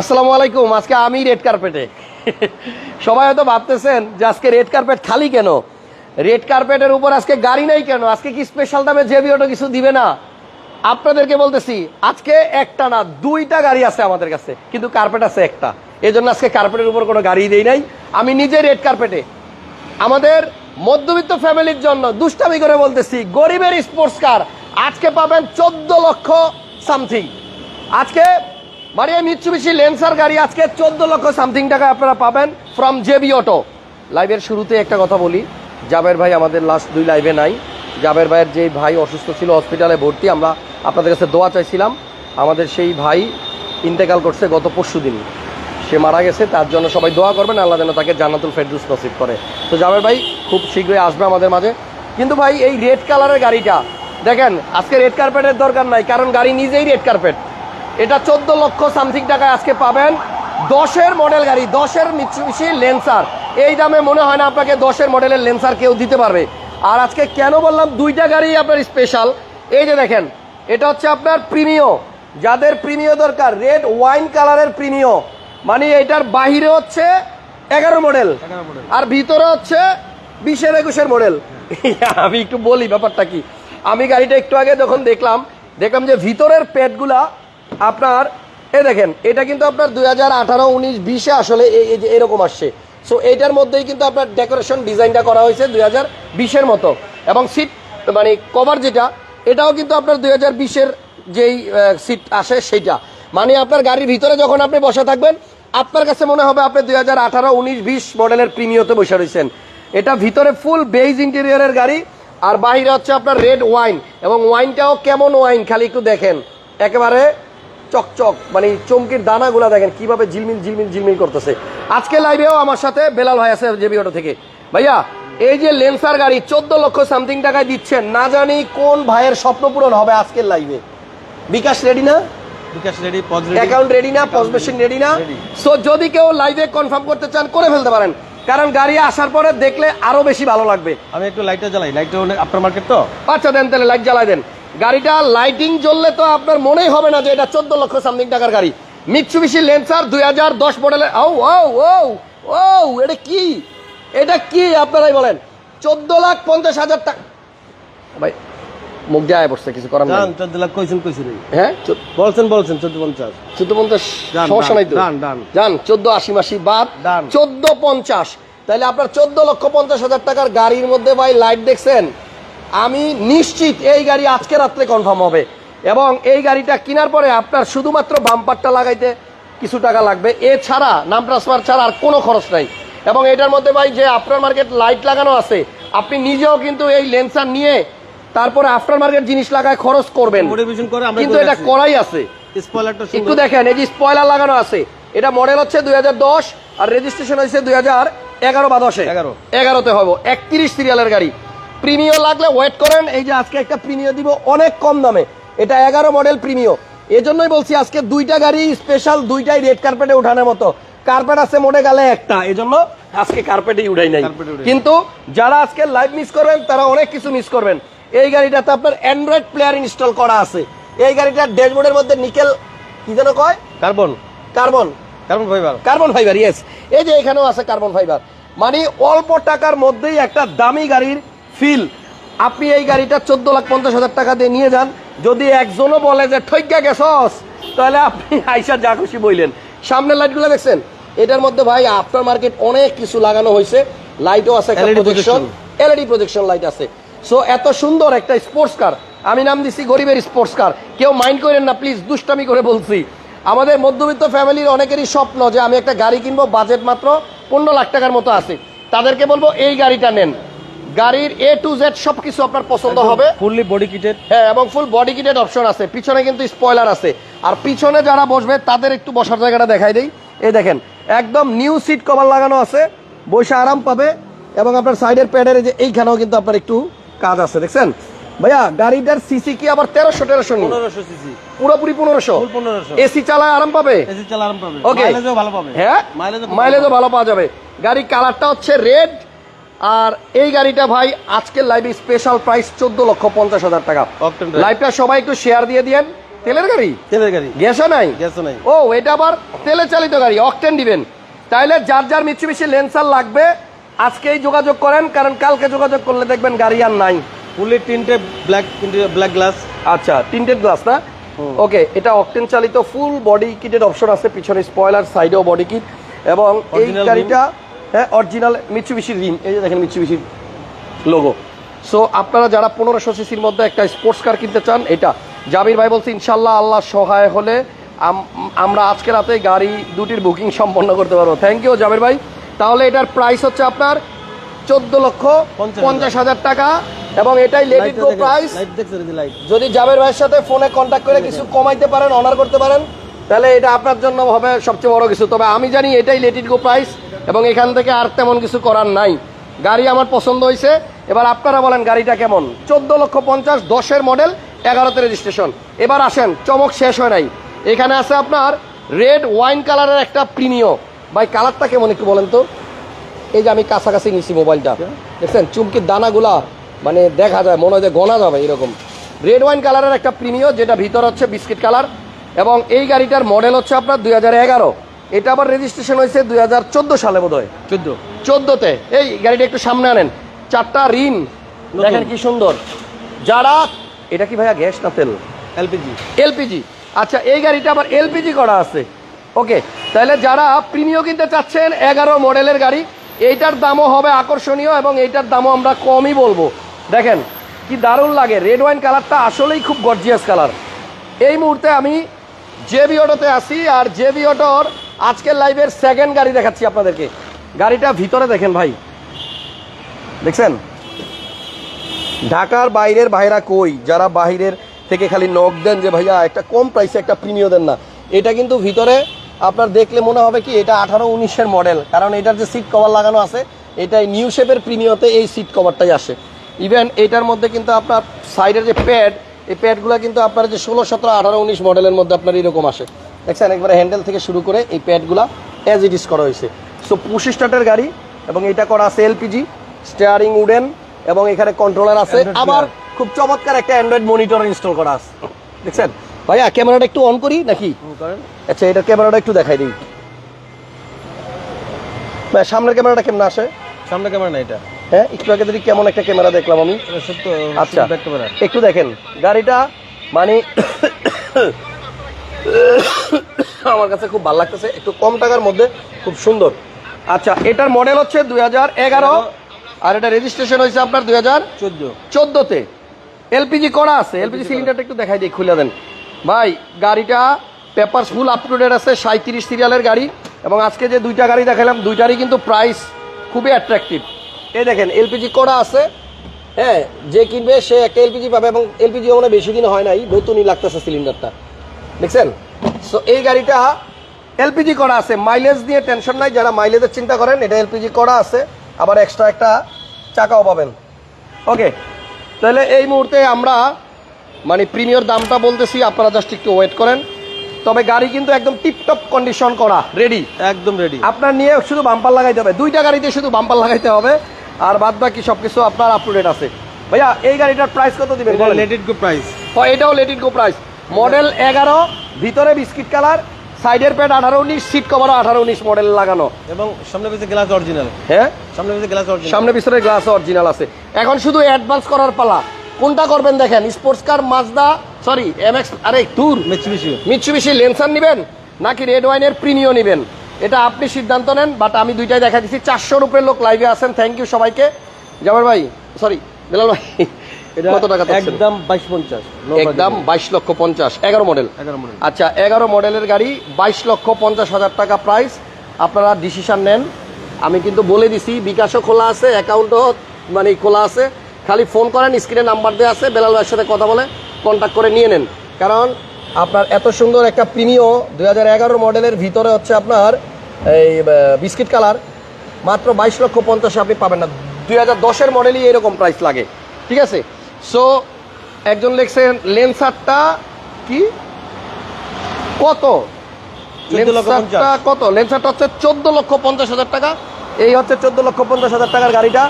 আসসালামু আলাইকুম, আজকে আমি রেড কার্পেটে। সবাই হয়তো ভাবতেছেন যে আজকে রেড কার্পেট খালি কেন? রেড কার্পেটের উপর আজকে গাড়ি নাই কেন? আজকে কি স্পেশাল দামে জেবি অটো কিছু দিবে না? আপনাদেরকে বলতেছি, আজকে একটা না, দুইটা গাড়ি আছে আমাদের কাছে, কিন্তু কার্পেট আছে একটা। এই জন্য আজকে কার্পেটের উপর কোনো গাড়ি দেই নাই। আমি নিজে রেড কার্পেটে। আমাদের মধ্যবিত্ত ফ্যামিলির জন্য দুষ্টামি করে বলতেছি, গরিবের স্পোর্টস কার আজকে পাবেন চোদ্দ লক্ষ সামথিং আজকে মানে মিৎসুবিশি লেন্সার গাড়ি আজকে চোদ্দ লক্ষ সামথিং টাকা আপনারা পাবেন ফ্রম জেবি অটো লাইভের শুরুতে একটা কথা বলি। জাবের ভাই আমাদের লাস্ট দুই লাইভে নাই। জাবের ভাইয়ের যে ভাই অসুস্থ ছিল হসপিটালে ভর্তি, আমরা আপনাদের কাছে দোয়া চাইছিলাম। আমাদের সেই ভাই ইন্তেকাল করছে গত পরশু দিন। সে মারা গেছে, তার জন্য সবাই দোয়া করবেন, আল্লাহ যেন তাকে জান্নাতুল ফেরদুস নসিব করে। তো জাবের ভাই খুব শীঘ্রই আসবে আমাদের মাঝে। কিন্তু ভাই, এই রেড কালারের গাড়িটা, দেখেন, আজকে রেড কার্পেটের দরকার নাই, কারণ গাড়ি নিজেই রেড কার্পেট এটা চোদ্দ লক্ষ সামথিং টাকায় আজকে পাবেন। দশের মডেল গাড়ি দশের মিচুবিশি লেন্সার এই দামে মনে হয় না আপনাকে দশের মডেলের লেন্সার কেউ দিতে পারবে। আর আজকে কেন বললাম দুইটা গাড়ি আপনার স্পেশাল এই যে দেখেন এটা হচ্ছে আপনার প্রিমিও যাদের প্রিমিও দরকার রেড ওয়াইন কালারের প্রিমিও মানে এটার বাহিরে হচ্ছে এগারো মডেল আর ভিতরে হচ্ছে বিশের একুশের মডেল আমি একটু বলি ব্যাপারটা কি? আমি গাড়িটা একটু আগে যখন দেখলাম দেখলাম যে ভিতরের প্যাডগুলা আপনার এ দেখেন, এটা কিন্তু আপনার দুই হাজার আঠারো, উনিশ, বিশে আসলে এরকম আসছে। সো এইটার মধ্যেই কিন্তু আপনার ডেকোরেশন ডিজাইনটা করা হয়েছে দুই হাজার বিশের মতো। এবং সিট মানে কভার যেটা, এটাও কিন্তু আপনার দুই হাজার বিশের যেই সিট আসে সেইটা। মানে আপনার গাড়ির ভিতরে যখন আপনি বসে থাকবেন, আপনার কাছে মনে হবে আপনি দুই হাজার আঠারো, উনিশ, বিশ মডেলের প্রিমিয়তে বসে রয়েছেন। এটা ভিতরে ফুল বেইজ ইন্টেরিয়রের গাড়ি, আর বাইরে হচ্ছে আপনার রেড ওয়াইন এবং ওয়াইনটাও কেমন ওয়াইন খালি একটু দেখেন। একেবারে চকচক মানে চমকির দানাগুলা দেখেন কীভাবে ঝিলমিল ঝিলমিল ঝিলমিল করতেছে। আজকে লাইভেও আমার সাথে বেলাল ভাই আছে জেবি অটো থেকে। ভাইয়া এই যে লেন্সার গাড়ি চোদ্দ লক্ষ সামথিং টাকায় দিচ্ছেন না জানি কোন ভাইয়ের স্বপ্ন পূরণ হবে আজকের লাইভে বিকাশ রেডি না? বিকাশ রেডি অ্যাকাউন্ট রেডি না পজ রেডি না? সো যদি কেউ লাইভে কনফার্ম করতে চান করে ফেলতে পারেন। কারণ গাড়ি আসার পরে দেখলে আরও বেশি ভালো লাগবে। আমি একটু লাইটটা জ্বালাই। লাইটটা আপনার মার্কেট তো? আচ্ছা দেন তাহলে লাইট জ্বালাই দেন। গাড়িটা লাইটিং জ্বললে তো আপনার মনেই হবে না যে এটা চোদ্দ লক্ষ সামথিং টাকার গাড়ি। মিৎসুবিশি লেন্সার দুই হাজার দশ মডেলের ও ও ও ও এটা কি? এটা কি আপনারাই বলেন? চোদ্দ লাখ পঞ্চাশ হাজার টাকা ভাই মুখ যায় পড়ছে কিছু করার নাই। চোদ্দ লাখ কইছেন কইছেন। হ্যাঁ? বলছেন বলছেন চোদ্দ পঞ্চাশ। চোদ্দ পঞ্চাশ সমস্যা নাই তো। যান চোদ্দ আশি মাসি বাদ চোদ্দ পঞ্চাশ। তাহলে আপনার চোদ্দ লক্ষ পঞ্চাশ হাজার টাকার গাড়ির মধ্যে ভাই লাইট দেখছেন? আমি নিশ্চিত এই গাড়ি আজকে রাত্রে কনফার্ম হবে। এবং এই গাড়িটা কেনার পরে আপনার শুধুমাত্র বাম্পারটা লাগাইতে কিছু টাকা লাগবে। এছাড়া নাম ট্রান্সফার ছাড়া আর কোনো খরচ নাই। এবং এটার মধ্যে ভাই যে আফটার মার্কেট লাইট লাগানো আছে আপনি নিজেও কিন্তু এই লেন্সার নিয়ে তারপরে আফটার মার্কেট জিনিস লাগায় খরচ করবেন। কিন্তু এটা করাই আছে। একটু দেখেন এই যে স্পয়লার লাগানো আছে এটা মডেল হচ্ছে দুই হাজার দশ আর রেজিস্ট্রেশন হয়েছে দুই হাজার এগারো বা দশে। 11 এগারোতে হব। একত্রিশ সিরিয়ালের গাড়ি। প্রিমিয় লাগলে ওয়েট করেন। এই যে আজকে একটা প্রিমিয় দিব অনেক কম দামে। এটা এগারো মডেল প্রিমিয় এজন্যই বলছি আজকে দুইটা গাড়ি স্পেশাল দুইটাই রেড কার্পেটে উঠানোর মতো। কার্পেট আছে মোটে গেলে একটা এজন্য আজকে কার্পেটেই উঠাই নাই। কিন্তু যারা আজকে লাইভ মিস করবেন তারা অনেক কিছু মিস করবেন। এই গাড়িটাতে আপনার অ্যান্ড্রয়েড প্লেয়ার ইনস্টল করা আছে। এই গাড়িটার ড্যাশবোর্ডের মধ্যে নিকেল কি যেন কয়? Carbon carbon carbon fibre carbon fibre yes এই যে এখানেও আছে কার্বন ফাইবার মানে অল্প টাকার মধ্যেই একটা দামি গাড়ির ফিল। আপনি এই গাড়িটা চোদ্দ লাখ পঞ্চাশ হাজার টাকা দিয়ে নিয়ে যান। যদি একজনও বলে যে ঠৈকা গেছস তাহলে আপনি আইসা যা খুশি বইলেন। সামনের লাইটগুলো দেখছেন? এটার মধ্যে ভাই আফটার মার্কেট অনেক কিছু লাগানো হয়েছে। লাইটও আছে একটা প্রজেকশন এলইডি প্রজেকশন লাইট আছে। সো এত সুন্দর একটা স্পোর্টস কার আমি নাম দিছি গরিবের স্পোর্টস কার কেউ মাইন্ড করেন না প্লিজ দুষ্টামি করে বলছি। আমাদের মধ্যবিত্ত ফ্যামিলির অনেকেরই স্বপ্ন যে আমি একটা গাড়ি কিনবো বাজেট মাত্র পনেরো লাখ টাকার মতো আছে। তাদেরকে বলব এই গাড়িটা নেন। গাড়ির এ টু জেড সবকিছু আপনার পছন্দ হবে। ফুললি বডি কিটেড হ্যাঁ এবং ফুল বডি কিটেড অপশন আছে। পিছনে কিন্তু স্পয়লার আছে। আর পিছনে যারা বসবে তাদের একটু বসার জায়গাটা দেখাই দেই। এই দেখেন একদম নিউ সিট কভার লাগানো আছে। বসে আরাম পাবে। এবং আপনার সাইডের প্যাডের যে এইখানেও কিন্তু আপনার একটু কাজ আছে দেখছেন? ভাইয়া গাড়িটার সিসি কি আবার তেরোশো তেরোশো পনেরোশো সিসি পুরোপুরি পনেরোশো? এসি চালায় আরাম পাবে? এসি চালা আরাম পাবে। ওকে মাইলেজও ভালো পাবে। হ্যাঁ? মাইলেজও মাইলেজও ভালো পাওয়া যাবে। গাড়ির কালারটা হচ্ছে রেড আর এই গাড়িটা ভাই আজকের লাইভে স্পেশাল প্রাইস চোদ্দ লক্ষ পঞ্চাশ হাজার টাকা। লাইভটা সবাই একটু শেয়ার দিয়ে দিয়েন। তেলের গাড়ি? তেলের গাড়ি। গ্যাসও নাই? গ্যাসও নাই। ও এটা আবার তেলে চালিত গাড়ি অকটেন দিবেন। তাইলে যার যার মিচ্ছু বেশি লেন্সার লাগবে আজকেই যোগাযোগ করেন কারণ কালকে যোগাযোগ করলে দেখবেন গাড়ি আর নাই। ফুলি তিনটে ব্ল্যাক ব্ল্যাক গ্লাস আচ্ছা তিনটের গ্লাস না। ওকে এটা অকটেন চালিত ফুল বডি কিটের অপশন আছে পিছনে স্পয়লার সাইডেও বডি কিট এবং এই গাড়িটা হ্যাঁ অরিজিনাল মিচুবিশির রিম এই যে দেখেন মিচুবিশির লোগো সো আপনারা যারা পনেরোশো সিসির মধ্যে একটা স্পোর্টস কার কিনতে চান এটা। জাবির ভাই বলছে ইনশাল্লাহ আল্লাহ সহায় হলে আম- আমরা আজকে রাতে গাড়ি দুটির বুকিং সম্পন্ন করতে পারব। থ্যাংক ইউ জাবির ভাই। তাহলে এটার প্রাইস হচ্ছে আপনার চোদ্দ লক্ষ পঞ্চাশ হাজার। টাকা এবং এটাই লেডিট প্রাইস যদি জাবের ভাইয়ের সাথে ফোনে কন্ট্যাক্ট করে কিছু কমাইতে পারেন অনার করতে পারেন তাহলে এটা আপনার জন্য হবে সবচেয়ে বড় কিছু। তবে আমি জানি এটাই লেটিট গো প্রাইস এবং এখান থেকে আর তেমন কিছু করার নাই। গাড়ি আমার পছন্দ হয়েছে। এবার আপনারা বলেন গাড়িটা কেমন? চোদ্দ লক্ষ পঞ্চাশ দশের মডেল এগারোতে রেজিস্ট্রেশন এবার আসেন চমক শেষ হয় নাই। এখানে আছে আপনার রেড ওয়াইন কালারের একটা প্রিমিয় ভাই কালারটা কেমন একটু বলেন তো। এই যে আমি কাছাকাছি নিছি মোবাইলটা। দেখছেন চুমকির দানাগুলা মানে দেখা যায় মনে হয় যে গোনা যাবে এরকম। রেড ওয়াইন কালারের একটা প্রিমিয় যেটা ভিতর হচ্ছে বিস্কিট কালার। এবং এই গাড়িটার মডেল হচ্ছে আপনার দুই হাজার এগারো। এটা আবার রেজিস্ট্রেশন হয়েছে দুই হাজার চোদ্দ সালে বোধ হয় চোদ্দ। চোদ্দোতে। এই গাড়িটা একটু সামনে আনেন। চারটা রিন দেখেন কি সুন্দর। যারা এটা কি ভাইয়া গ্যাস না তেল? এলপিজি। এলপিজি। আচ্ছা এই গাড়িটা আবার এলপিজি করা আছে। ওকে তাহলে যারা প্রিমিয় কিনতে চাচ্ছেন এগারো মডেলের গাড়ি এইটার দামও হবে আকর্ষণীয় এবং এইটার দামও আমরা কমই বলব। দেখেন কি দারুণ লাগে। রেড ওয়াইন কালারটা আসলেই খুব গর্জিয়াস কালার এই মুহূর্তে আমি জেবি অটোতে আসি আর জেবি অটোর আজকের লাইভের সেকেন্ড গাড়ি দেখাচ্ছি আপনাদেরকে। গাড়িটা ভিতরে দেখেন ভাই। দেখছেন? ঢাকার বাইরের ভাইরা কই? যারা বাইরের থেকে খালি নক দেন যে, ভাইয়া, একটা কম প্রাইসে একটা প্রিমিয় দেন না। এটা কিন্তু ভিতরে আপনার দেখলে মনে হবে কি, এটা আঠারো উনিশের মডেল কারণ এটার যে সিট কভার লাগানো আছে, এটাই নিউ শেপের প্রিমিয়তে এই সিট কভারটাই আসে। ইভেন এটার মধ্যে কিন্তু আপনার সাইডের যে প্যাড এই প্যাডগুলো কিন্তু আপনার যে ষোলো সতেরো আঠারো উনিশ মডেলের মধ্যে আপনার এরকম আসে। দেখছেন? একবারে হ্যান্ডেল থেকে শুরু করে এই প্যাডগুলা অ্যাজ ইট ইস করা হয়েছে। সো পুশ স্টার্টের গাড়ি এবং এটা করা আছে এলপিজি স্টিয়ারিং উডেন এবং এখানে কন্ট্রোলার আছে। আবার খুব চমৎকার একটা অ্যান্ড্রয়েড মনিটর ইনস্টল করা আছে। দেখছেন? ভাইয়া ক্যামেরাটা একটু অন করি নাকি? আচ্ছা এটার ক্যামেরাটা একটু দেখাই দিই। ভাই সামনের ক্যামেরাটা কেমন আসে? সামনে ক্যামেরা না এটা। হ্যাঁ একটু আগে যদি কেমন একটা ক্যামেরা দেখলাম আমি। আচ্ছা একটু দেখেন গাড়িটা মানে আমার কাছে খুব ভালো লাগতেছে একটু কম টাকার মধ্যে খুব সুন্দর। আচ্ছা এটার মডেল হচ্ছে দুই হাজার এগারো আর এটা রেজিস্ট্রেশন হয়েছে আপনার দুই হাজার চোদ্দ। চোদ্দোতে। এলপিজি করা আছে এলপিজি সিলিন্ডারটা একটু দেখাই দিই খুলে দেন। ভাই গাড়িটা paper full up to date আছে সাঁত্রিশ সিরিয়ালের গাড়ি এবং আজকে যে দুইটা গাড়ি দেখালাম দুইটারই কিন্তু প্রাইস খুবই অ্যাট্রাকটিভ এই দেখেন এলপিজি করা আছে। হ্যাঁ যে কিনবে সে একটা এলপিজি পাবে এবং এলপিজি মানে বেশি দিন হয় নাই নতুনই লাগতেছে সিলিন্ডারটা। দেখছেন? সো এই গাড়িটা এলপিজি করা আছে। মাইলেজ নিয়ে টেনশন নাই যারা মাইলেজের চিন্তা করেন এটা এলপিজি করা আছে। আবার এক্সট্রা একটা চাকাও পাবেন। ওকে তাহলে এই মুহূর্তে আমরা মানে প্রিমিয়র দামটা বলতেছি আপনারা জাস্ট একটু ওয়েট করেন। তবে গাড়ি কিন্তু একদম টিপটপ কন্ডিশন করা রেডি একদম রেডি আপনার নিয়ে শুধু বাম্পার লাগাইতে হবে। দুইটা গাড়িতে শুধু বাম্পার লাগাইতে হবে। আর বাদ বাকি সব কিছু আপনার আপ টু ডেট আছে। ভাইয়া এই গাড়িটার প্রাইস কত দিবেন? লেটেড গো প্রাইস ও, এটাও লেটিন গো প্রাইস মডেল এগারো ভিতরে বিস্কিট কালার সাইডের প্যাড আঠারো উনিশ সিট কভারও আঠারো উনিশ মডেল লাগানো। এবং সামনে পিছে গ্লাস অরিজিনাল হ্যাঁ? সামনে পিছে গ্লাস অরিজিনাল সামনে পিছনে গ্লাস অরিজিনাল আছে। এখন শুধু অ্যাডভান্স করার পালা। কোনটা করবেন দেখেন sports car Mazda sorry MX আরে ট্যুর মিচুবিশি মিটসুবিশি লেন্সার নেবেন নাকি রেড ওয়াইনের প্রিমিয় নেবেন? এটা আপনি সিদ্ধান্ত নেন বাট আমি দুইটাই দেখা দিচ্ছি চারশোর উপরে লোক লাইভে আছেন থ্যাংক ইউ সবাইকে। জামার ভাই সরি বেলাল ভাই কত টাকা একদম বাইশ পঞ্চাশ একদম বাইশ লক্ষ পঞ্চাশ এগারো মডেল আচ্ছা এগারো মডেলের গাড়ি বাইশ লক্ষ পঞ্চাশ হাজার টাকা প্রাইস আপনারা ডিসিশন নেন। আমি কিন্তু বলে দিছি বিকাশও খোলা আছে অ্যাকাউন্টও মানে খোলা আছে। খালি ফোন করেন স্ক্রিনে নাম্বার দেওয়া আছে বেলাল ভাইয়ের সাথে কথা বলে কন্ট্যাক্ট করে নিয়ে নেন। কারণ আপনার এত সুন্দর একটা প্রিমিয় দুই হাজার এগারো মডেলের ভিতরে হচ্ছে আপনার এই বিস্কিট কালার। মাত্র বাইশ লক্ষ পঞ্চাশে আপনি পাবেন না। দুই হাজার দশের মডেলই এরকম প্রাইস লাগে। ঠিক আছে? সো একজন লিখছেন লেন্সারটা কি? কত? লেন্সারটা কত? লেন্সারটা হচ্ছে চোদ্দ লক্ষ পঞ্চাশ হাজার টাকা। এই হচ্ছে চোদ্দ লক্ষ পঞ্চাশ হাজার টাকার গাড়িটা।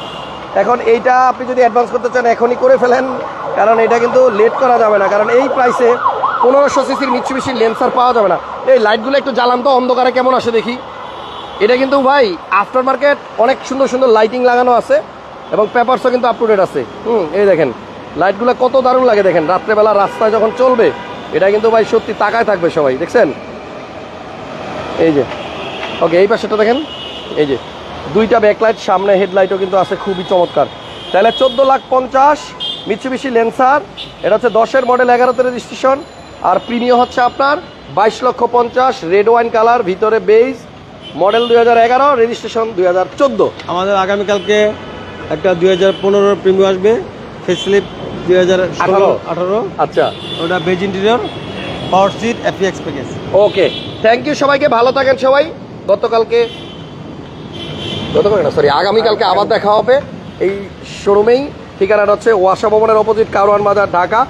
এখন এইটা আপনি যদি অ্যাডভান্স করতে চান এখনই করে ফেলেন। কারণ এটা কিন্তু লেট করা যাবে না। কারণ এই প্রাইসে পনেরোশো সিসির মিচুবিশি লেন্সার পাওয়া যাবে না। এই লাইটগুলো একটু জ্বালান তো, অন্ধকারে কেমন আসে দেখি। এটা কিন্তু ভাই আফটার মার্কেট অনেক সুন্দর সুন্দর লাইটিং লাগানো আছে এবং পেপারসও কিন্তু আপ টু ডেট আছে। হুম, এই দেখেন লাইটগুলো কত দারুণ লাগে দেখেন। রাত্রেবেলা রাস্তায় যখন চলবে, এটা কিন্তু ভাই সত্যি তাকায় থাকবে সবাই, দেখছেন? এই যে ওকে এই পাশেটা দেখেন, এই যে, দুইটা ব্যাকলাইট সামনে হেডলাইটও কিন্তু আছে, খুবই চমৎকার। তাহলে চোদ্দ লাখ পঞ্চাশ মিচুবিশি লেন্সার এটা হচ্ছে দশের মডেল এগারোতে রেজিস্ট্রেশন আর প্রিমিয়াম হচ্ছে আপনার বাইশ লক্ষ পঞ্চাশ রেড ওয়াইন কালার ভিতরে বেজ মডেল দুই হাজার এগারো রেজিস্ট্রেশন দুই হাজার চোদ্দ। আমাদের আগামীকালকে একটা দুই হাজার পনেরো প্রিমিয়াম আসবে ফেসলিপ দুই হাজার আঠারো। আঠারো। আচ্ছা। ওটা beige interior power seat এফিএক্স package okay thank you সবাইকে ভালো থাকেন সবাই। গতকালকে গতকাল না সরি আগামীকালকে আবার দেখা হবে এই শোরুমেই ঠিকানাটা হচ্ছে ওয়াসা ভবনের অপোজিট কারওয়ান বাজার ঢাকা।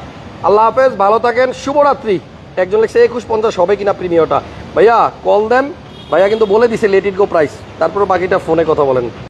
আল্লাহ হাফেজ, ভালো থাকেন, শুভরাত্রি। একজন লিখছে, একুশ পঞ্চাশ হবে কিনা প্রিমিয়টা ভাইয়া কল দেন। ভাইয়া কিন্তু বলে দিছে লেট ইট গো প্রাইস তারপরে বাকিটা ফোনে কথা বলেন।